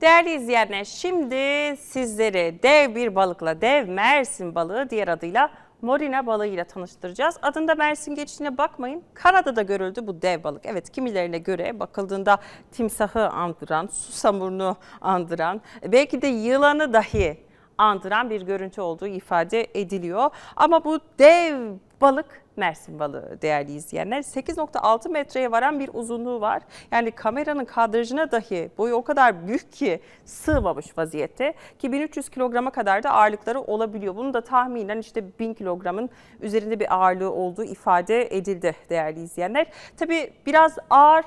Değerli izleyenler şimdi sizleri dev bir balıkla, dev Mersin balığı diğer adıyla Morina balığıyla tanıştıracağız. Adında Mersin geçtiğine bakmayın. Kanada'da görüldü bu dev balık. Evet kimilerine göre bakıldığında timsahı andıran, susamurunu andıran, belki de yılanı dahi andıran bir görüntü olduğu ifade ediliyor. Ama bu dev balık Mersin balığı değerli izleyenler. 8.6 metreye varan bir uzunluğu var. Yani kameranın kadrajına dahi boyu o kadar büyük ki sığmamış vaziyette. Ki 1300 kilograma kadar da ağırlıkları olabiliyor. Bunu da tahminen işte 1000 kilogramın üzerinde bir ağırlığı olduğu ifade edildi değerli izleyenler. Tabii biraz ağır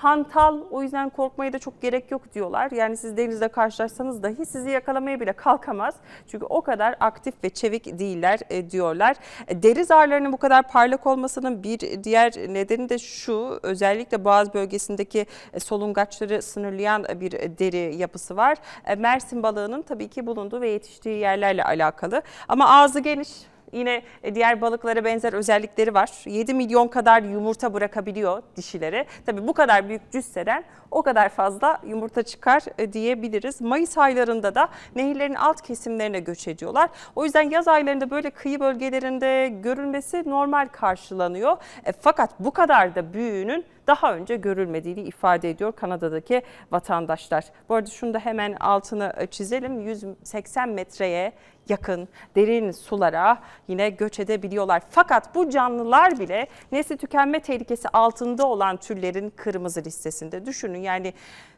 hantal o yüzden korkmaya da çok gerek yok diyorlar. Yani siz denizde karşılaşsanız dahi sizi yakalamaya bile kalkamaz. Çünkü o kadar aktif ve çevik değiller e, diyorlar. E, Deri zarlarının bu kadar parlak olmasının bir diğer nedeni de şu. Özellikle boğaz bölgesindeki e, solungaçları sınırlayan bir e, deri yapısı var. Mersin balığının tabii ki bulunduğu ve yetiştiği yerlerle alakalı. Ama ağzı geniş. Yine e, diğer balıklara benzer özellikleri var. 7 milyon kadar yumurta bırakabiliyor dişileri. Tabii bu kadar büyük cüsseden o kadar fazla yumurta çıkar e, diyebiliriz. Mayıs aylarında da nehirlerin alt kesimlerine göç ediyorlar. O yüzden yaz aylarında böyle kıyı bölgelerinde görülmesi normal karşılanıyor. E, fakat bu kadar da büyüğünün daha önce görülmediğini ifade ediyor Kanada'daki vatandaşlar. Bu arada şunu da hemen altını e, çizelim. 180 metreye yakın derin sulara yine göç edebiliyorlar. Fakat bu canlılar bile nesli tükenme tehlikesi altında olan türlerin kırmızı listesinde. Düşünün yani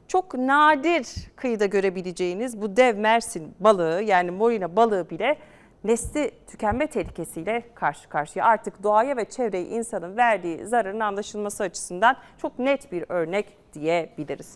çok nadir kıyıda görebileceğiniz bu dev Mersin balığı yani morina balığı bile nesli tükenme tehlikesiyle karşı karşıya. Artık doğaya ve çevreye insanın verdiği zararın anlaşılması açısından çok net bir örnek diyebiliriz.